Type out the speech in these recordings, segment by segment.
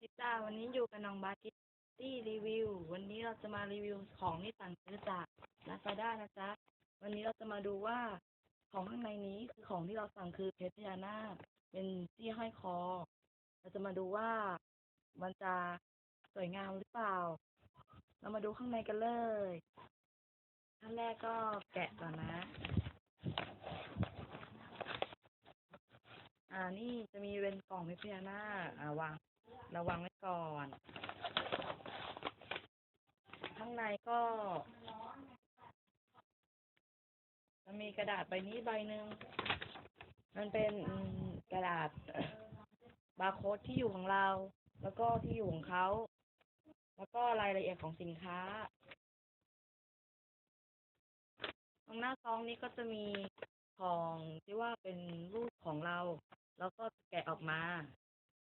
ติจ้าวันนี้อยู่กับน้องบาร์กิตตี้รีวิว วันนี้เราจะมารีวิวของที่สั่งซื้อจากลาซาด้านะจ๊ะ วันนี้เราจะมาดูว่าของข้างในนี้คือของที่เราสั่งคือเพชรพญานาคเป็นที่ห้อยคอ เราจะมาดูว่ามันจะสวยงามหรือเปล่า เรามาดูข้างในกันเลยขั้นแรกก็แกะก่อนนะอ่านี่จะมีเป็นกล่องเพชรพญานาคอ่าวาง ราวางไว้ก่อน ข้างในก็ จะมีกระดาษใบนี้ใบหนึ่ง มันเป็นกระดาษบาร์โค้ดที่อยู่ของเรา แล้วก็ที่อยู่ของเขา แล้วก็รายละเอียดของสินค้า ตรงหน้าซองนี้ก็จะมีของที่ว่าเป็นรูปของเรา แล้วก็แกะออกมา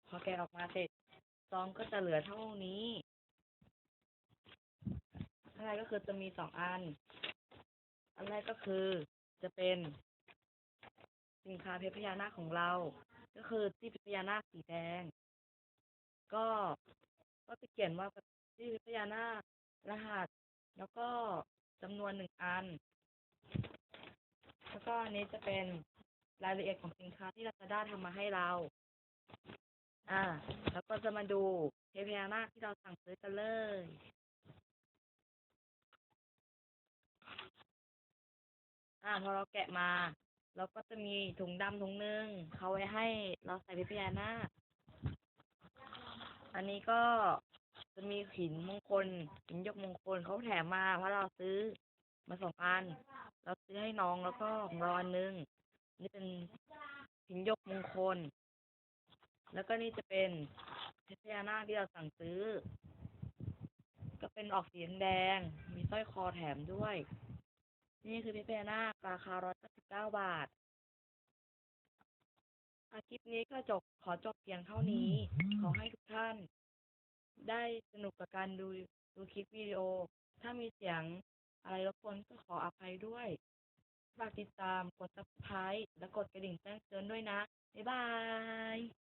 พอแกะออกมาเสร็จซองก็จะเหลือเท่านี้ข้างในก็คือจะมีสองอัน อันแรกก็คือจะเป็นสินค้าเพชรพญานาคของเรา ก็คือที่เพชรพญานาคสีแดง ก็ก็จะเขียนว่าที่เพชรพญานาครหัส แล้วก็จำนวนหนึ่งอัน แล้วก็อันนี้จะเป็นรายละเอียดของสินค้าที่ลาซาด้าทำมาให้เรา อ่า แล้วก็จะมาดูเทพยานาคที่เราสั่งซื้อกันเลย อ่า พอเราแกะมา เราก็จะมีถุงดำถุงหนึ่งเขาไว้ให้เราใส่เพชรพญานาคอันนี้ก็จะมีหินมงคลหินยกมงคลเขาแถมมาเพราะเราซื้อมาสองอันเราซื้อให้น้องแล้วก็ของเราอันหนึงนี่เป็นหินยกมงคล แล้วก็นี่จะเป็นเพชรพญานาคที่เราสั่งซื้อ ก็เป็นออกสีแดง มีสร้อยคอแถมด้วย นี่คือเพชรพญานาคราคาร้อยเก้าสิบเก้าบาทอาคลิปนี้ก็จบขอจบเพียงเท่านี้ ขอให้ทุกท่าน ได้สนุกกับการดูดูคลิปวิดีโอ ถ้ามีเสียงอะไรรบกวนก็ขออภัยด้วยฝากติดตามกด subscribe และกดกระดิ่งแจ้งเตือนด้วยนะ บ๊ายบาย